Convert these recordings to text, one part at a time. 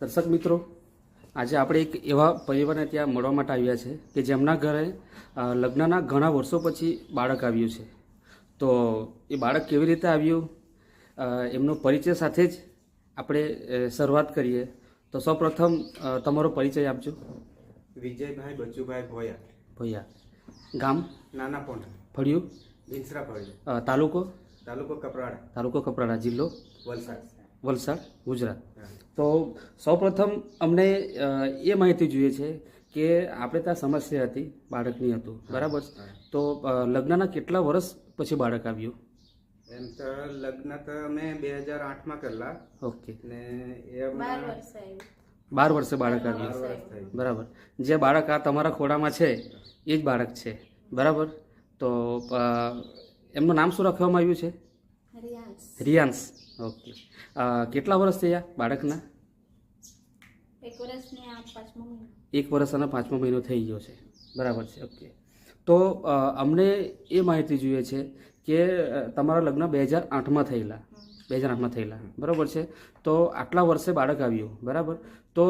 દર્શક મિત્રો આજે આપણે એક એવા પરિવારને ત્યાં મળવા માટે આવ્યા છે કે જેમના ઘરે લગ્નના ઘણા વર્ષો પછી બાળક આવ્યું છે. તો એ બાળક કેવી રીતે આવ્યું? એમનો પરિચય સાથે જ આપણે શરૂઆત કરીએ. તો સૌપ્રથમ તમારો પરિચય આપજો. વિજયભાઈ બચુભાઈ ભોયા. ભૈયા. ગામ? નાના પોંડ ફળિયું? ભીંસરા ફળિયું. તાલુકો? તાલુકો કપરાડા. તાલુકો કપરાડા જિલ્લો? વલસાડ. વલસાડ ગુજરાત. તો સૌપ્રથમ અમને એ માહિતી જોઈએ છે કે આપણે ત્યાં સમસ્યા હતી બાળકની હતું. બરાબર? તો લગ્નના કેટલા વર્ષ પછી બાળક આવ્યું? એમ તો લગ્ન તો મેં બે હજાર આઠમાં કરેલા. ઓકે. ને એ બાર વર્ષે બાળક આવ્યું. બરાબર. જે બાળક આ તમારા ખોડામાં છે એ જ બાળક છે. બરાબર? તો એમનું નામ શું રાખવામાં આવ્યું છે? રિયાન્સ ઓકે. કેટલા વર્ષ થયા બાળકના? એક વર્ષ અને પાંચમો મહિનો થઈ ગયો છે. બરાબર છે ઓકે. તો અમને એ માહિતી જોઈએ છે કે તમારા લગ્ન બે હજાર આઠમાં થયેલા. બે હજાર આઠમાં થયેલા. બરાબર છે? તો આટલા વર્ષે બાળક આવ્યું. બરાબર? તો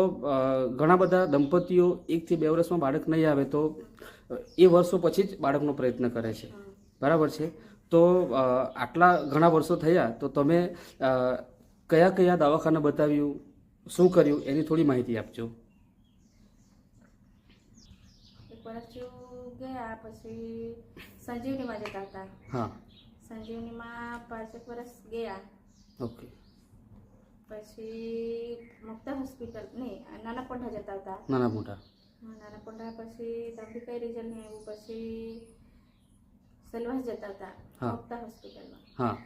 ઘણા બધા દંપતીઓ એકથી બે વર્ષમાં બાળક નહીં આવે તો એ વર્ષો પછી જ બાળકનો પ્રયત્ન કરે છે. બરાબર છે? તો આટલા ઘણા વર્ષો થયા તો તમે કયા કયા દવાખાના બતાવ્યું શું કર્યું એની થોડી માહિતી આપજો. ગયા પછી સંજીવનીમાં જતા હતા. હા. સંજીવનીમાં પાંચેક વર્ષ ગયા. ઓકે. પછી મુક્તા હોસ્પિટલ નહીં નાના પોંઢા જતા હતા. નાના મોટા નાના પોંઢા પછી ત્યાંથી કઈ રિઝલ્ટ નહીં આવ્યું પછી સલવાસ જતા હતા હા. હોસ્પિટલમાં. હા.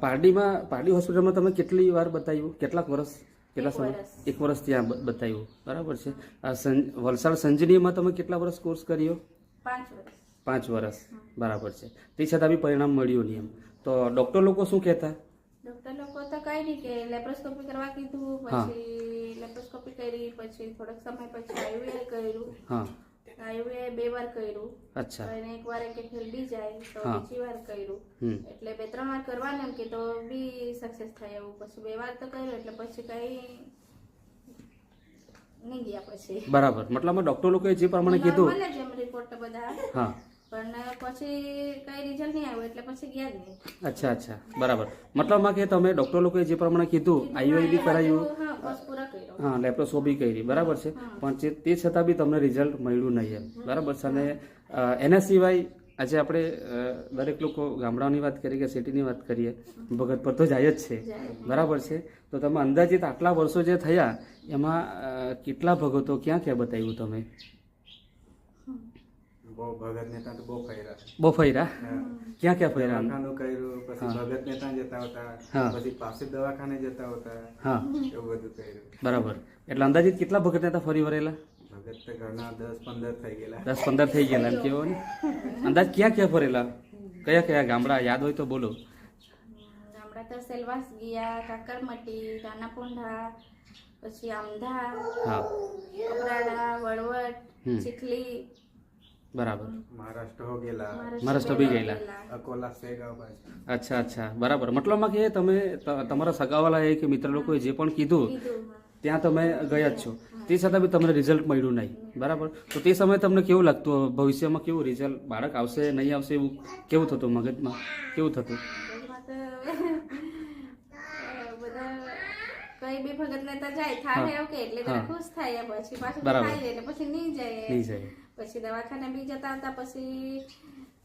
પારડીમાં પારડી હોસ્પિટલમાં તમે કેટલી વાર બતાવ્યું? કેટલાક વર્ષ કેટલા સમય? એક વર્ષ ત્યાં બતાવ્યું. બરાબર છે. આ વલસાડ સંજનીમાં તમે કેટલા વર્ષ કોર્સ કર્યો? પાંચ વર્ષ પાંચ વર્ષ બરાબર છે. તે છતાં બી પરિણામ મળ્યું નહીં એમ. તો ડૉક્ટર લોકો શું કહેતા? ડોક્ટર લોકો તો કઈ નહીં કે લેપ્રોસ્કોપી કરવા કીધું પછી લેપ્રોસ્કોપી કરી પછી થોડોક સમય પછી આયુર્વેદ કર્યું. હા. આયુએ બે વાર કર્યું. અચ્છા. તો એને એક વાર કે હેલ્ડી જાય તો હા. બીજી વાર કર્યું. એટલે બે ત્રણ વાર કરવાનું એમ કે તો બી સક્સેસ થાય એવું. પછી બે વાર તો કર્યું એટલે પછી કઈ નહીં ગયા પછી. બરાબર. મતલબમાં ડૉક્ટર લોકોએ જે પ્રમાણે કીધું. Normal જ એમ રિપોર્ટ બધા. હા. પણ પછી કઈ રિઝલ્ટ નહીં આવ્યું એટલે પછી ગયા જ નહીં. અચ્છા અચ્છા. બરાબર. મતલબમાં કે તમે ડૉક્ટર લોકોએ જે પ્રમાણે કીધું આઈયુઆઈ બી કરાયું. હા હા લેપ્રોસ્કોપી કરી. બરાબર છે. પણ તે છતાં બી તમને રિઝલ્ટ મળ્યું નહીં બરાબર છે. અને એના સિવાય આજે આપણે દરેક લોકો ગામડાઓની વાત કરીએ કે સિટીની વાત કરીએ ભગત પર તો જાય જ છે. બરાબર છે. તો તમે અંદાજિત આટલા વર્ષો જે થયા એમાં કેટલા ભગતો ક્યાં ક્યાં બતાવ્યું તમે? બહુ ભગત નેતા તો બહુ ફર્યા બહુ ફર્યા હા. ક્યાં ક્યાં ફર્યા દવાખાનું કર્યું પછી ભગત નેતા જતા હતા હા. પછી પાસે દવાખાને જતા હતા હા એવું બધું કર્યું બરાબર એટલે અંદાજિત કેટલા ભગત હતા ફરી વરેલા? ભગત તો ઘરના દસ પંદર થઈ ગયેલા. દસ પંદર થઈ ગયેલા એમ કેવો ને? અંદાજ ક્યાં ક્યાં ફરેલા? કયા કયા ગામડા યાદ હોય તો બોલો. ગામડા તો સેલવાસ ગયા કાકરમટી નાનાપુંઢા પછી આમધા હા. કપરાડા વડવડ હમ. ચીખલી બરાબર. મહારાષ્ટ્ર હો ગયેલા. મહારાષ્ટ્ર બી ગયેલા. અકોલા સેગાવ અચ્છા અચ્છા બરાબર. મતલબમાં કે તમે ત- તમારા સગાવાલા એ કે મિત્ર લોકોએ જે પણ કીધું ત્યાં તમે ગયા જ છો. તે છતાં બી તમને રિઝલ્ટ મળ્યું નહીં. બરાબર? તો તે સમયે તમને કેવું લાગતું? ભવિષ્યમાં કેવું રિઝલ્ટ બાળક આવશે નહીં આવશે એવું કેવું થતું મગજમાં? કેવું થતું? કઈ બી ભગત લેતા જાય થાય કે એટલે ખુશ થાય પછી પાછું એટલે પછી નહીં જાય. નહીં જાય. પછી દવાખાને બી જતા હતા, પછી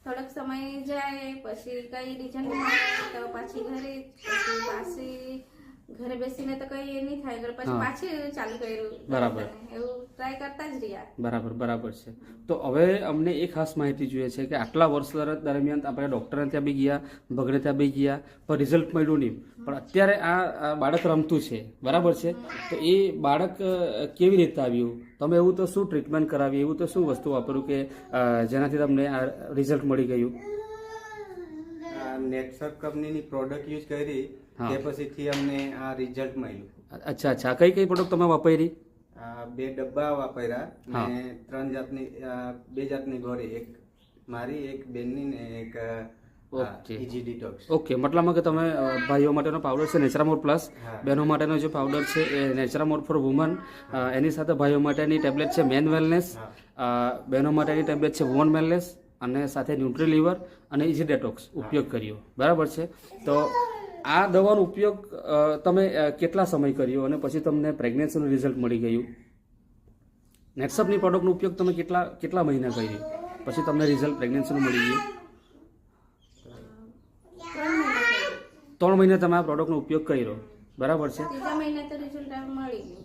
થોડોક સમય જાય, પછી કઈ રિઝલ્ટ તો પાછી ઘરે, પછી પાછી ઘરે બેસીને તો કઈ નહીં થાય. એટલે પછી. પાછી ચાલુ કર્યું. બરાબર. એવું ટ્રાય કરતા જ રહ્યા. બરાબર બરાબર છે. તો હવે અમને એ ખાસ માહિતી જોઈએ છે કે આટલા વર્ષ દરમિયાન આપણે ડૉક્ટરને ત્યાં બી ગયા ભગડે ત્યાં બી ગયા પણ રિઝલ્ટ મળ્યું નહીં. પણ અત્યારે આ આ બાળક રમતું છે. બરાબર છે? તો એ બાળક કેવી રીતે આવ્યું? તમે એવું તો શું ટ્રીટમેન્ટ કરાવી? એવું તો શું વસ્તુ વાપર્યું કે જેનાથી તમને આ રિઝલ્ટ મળી ગયું? આ નેટસર્ક કંપનીની પ્રોડક્ટ યુઝ કરી. તે પછીથી અમને આ રિઝલ્ટ મળ્યું. અચ્છા અચ્છા. કઈ કઈ પ્રોડક્ટ તમે વાપરી? બે ડબ્બા વાપર્યા. ને ત્રણ જાતની બે જાતની ગોળી એક મારી એક બેનની ને એક ઓકે. Easy okay. મતલબમાં કે તમે ભાઈઓ માટેનો પાવડર છે નેચરામોર પ્લસ. બહેનો માટેનો જે પાવડર છે એ નેચરામોર ફોર વુમન એની સાથે ભાઈઓ માટેની ટેબ્લેટ છે મેન વેલનેસ બહેનો માટેની ટેબ્લેટ છે વુમન વેલનેસ અને સાથે ન્યુટ્રી લીવર અને ઇઝી ડેટોક્સ ઉપયોગ કર્યો. બરાબર છે? તો આ દવાનો ઉપયોગ તમે કેટલા સમય કર્યો અને પછી તમને પ્રેગ્નન્સીનું રિઝલ્ટ મળી ગયું? નેટસપની પ્રોડક્ટનો ઉપયોગ તમે કેટલા કેટલા મહિના કર્યો? પછી તમને રિઝલ્ટ પ્રેગ્નન્સીનું મળી ગયું? ત્રણ મહિના તમે આ પ્રોડક્ટનો ઉપયોગ કર્યો. બરાબર છે?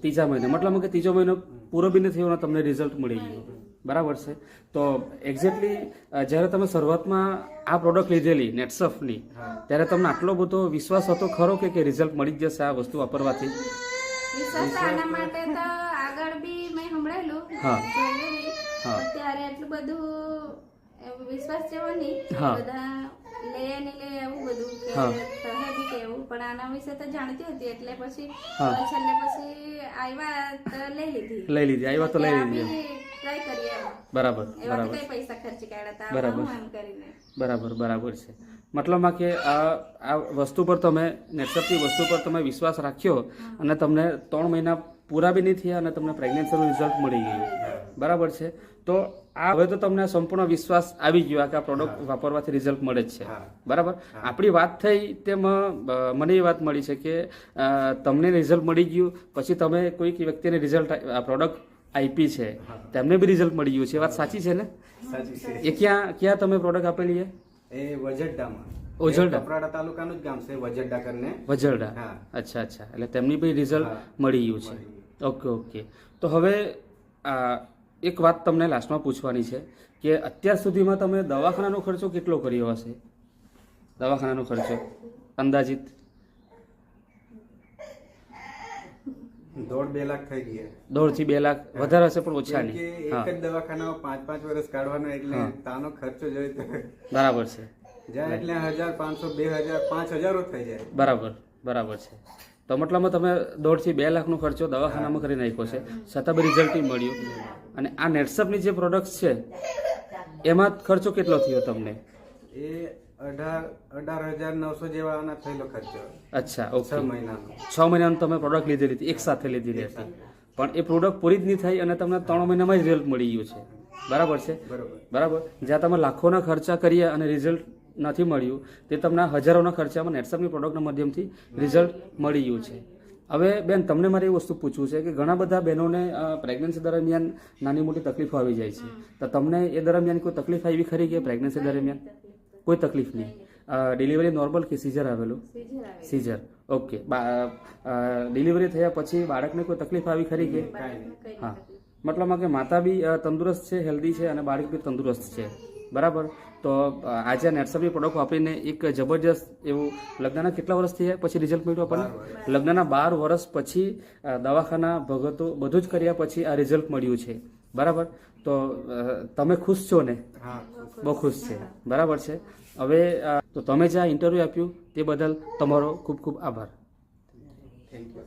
ત્રીજા મહિને મતલબ કે ત્રીજો મહિનો પૂરો બી નથી થયો તમને રિઝલ્ટ મળી ગયું. બરાબર છે તો એક્ઝેક્ટલી જ્યારે તમે શરૂઆતમાં આ પ્રોડક્ટ લીધેલી નેટસફની ત્યારે તમને આટલો બધો વિશ્વાસ હતો ખરો કે કે રિઝલ્ટ મળી જ જશે આ વસ્તુ વાપરવાથી વિશ્વાસ આના માટે તો આગળ બી મેં સંભળાયેલું હા. હા. ત્યારે એટલું બધું વિશ્વાસ જેવો નહીં. બધા લે ને લે એવું બધું કે હા. કહે બી કેવું પણ આના વિશે તો જાણતી હતી એટલે પછી. છેલ્લે પછી આવ્યા તો લઈ લીધી લઈ લીધી આવ્યા તો લઈ લીધી. ટ્રાય કરીએ બરાબર બરાબર કઈ પૈસા ખર્ચી કાઢ્યા હતા બરાબર. આમ એમ કરીને. બરાબર બરાબર છે. મતલબમાં કે આ આ વસ્તુ પર તમે નેટસપની વસ્તુ પર તમે વિશ્વાસ રાખ્યો અને તમને ત્રણ મહિના પૂરા બી નહીં થયા અને તમને પ્રેગ્નન્સીનું રિઝલ્ટ મળી ગયું. બરાબર છે? તો આ હવે તો તમને સંપૂર્ણ વિશ્વાસ આવી ગયો કે આ પ્રોડક્ટ વાપરવાથી રિઝલ્ટ મળે જ છે. બરાબર? આપણી વાત થઈ તેમાં મને એ વાત મળી છે કે તમને રિઝલ્ટ મળી ગયું પછી તમે કોઈક વ્યક્તિને રિઝલ્ટ આ પ્રોડક્ટ આપી છે. તેમને બી રિઝલ્ટ મળી ગયું છે. વાત સાચી છે ને? સાચી છે. એ ક્યાં ક્યાં તમે પ્રોડક્ટ આપેલી છે? એ વજડામાં ઓજરડા? એ કપરાડા તાલુકાનું જ ગામ છે વજરડા કરીને. વજડા હા. અચ્છા અચ્છા. એટલે તેમની બી રિઝલ્ટ મળી ગયું છે. Okay okay. તો હવે એક વાત તમને લાસ્ટમાં પૂછવાની છે કે અત્યાર સુધીમાં તમે દવાખાનાનો ખર્ચો કેટલો કર્યો હશે? દવાખાનાનો ખર્ચો અંદાજિત? દોઢ બે લાખ થઈ ગયા દોઢથી બે લાખ વધારે હશે પણ ઓછા નહીં એક જ દવાખાનામાં પાંચ પાંચ વર્ષ કાઢવાનો એટલે તાનો ખર્ચો જોઈએ બરાબર છે. જાય એટલે હજાર પાંચસો બે હજાર પાંચ હજારો થઈ જાય. બરાબર બરાબર છે. તો મતલબમાં તમે દોઢથી બે લાખનો ખર્ચો દવાખાનામાં કરી નાખ્યો છે. છતાં બી રિઝલ્ટ મળ્યું. અને આ નેટસપની જે પ્રોડક્ટ છે એમાં ખર્ચો કેટલો થયો તમને? એ અઢાર અઢાર હજાર નવસો જેવાના થયેલો ખર્ચો. અચ્છા છ ઓકે. મહિનાનો. છ મહિનાનું તમે પ્રોડક્ટ લીધેલી હતી એક સાથે લીધેલી હતી પણ એ પ્રોડક્ટ પૂરી જ નહીં થઈ અને તમને ત્રણ મહિનામાં જ રિઝલ્ટ મળી ગયું છે. બરાબર છે? બરોબર. બરાબર? જ્યાં તમે લાખોના ખર્ચા કર્યા અને રિઝલ્ટ નથી મળ્યું તે તમને હજારોના ખર્ચામાં નેટસપની પ્રોડક્ટના માધ્યમથી રિઝલ્ટ મળી ગયું છે. હવે બેન તમને મારે એ વસ્તુ પૂછવું છે કે ઘણા બધા બહેનોને પ્રેગ્નન્સી દરમિયાન નાની મોટી તકલીફો આવી જાય છે. તો તમને એ દરમિયાન કોઈ તકલીફ આવી ખરી કે પ્રેગ્નન્સી દરમિયાન? કોઈ તકલીફ નહીં. ડિલિવરી નોર્મલ કે સીઝર આવેલું? સીઝર ઓકે ડિલિવરી થયા પછી બાળકને કોઈ તકલીફ આવી ખરી કે? હા. મતલબમાં કે માતા બી તંદુરસ્ત છે હેલ્ધી છે અને બાળક બી તંદુરસ્ત છે. બરાબર? તો આજે આજે નેટસપની પ્રોડક્ટ વાપરીને એક જબરજસ્ત એવું લગ્નના કેટલા વર્ષ થયા? પછી રિઝલ્ટ મળ્યું આપણને? લગ્નના બાર વર્ષ પછી દવાખાના ભગતો બધું જ કર્યા પછી આ રિઝલ્ટ મળ્યું છે. બરાબર? તો તમે ખુશ છો ને? હા બહુ ખુશ છે. બરાબર છે. હવે તો તમે જે આ ઇન્ટરવ્યૂ આપ્યું તે બદલ તમારો ખૂબ ખૂબ આભાર. Thank you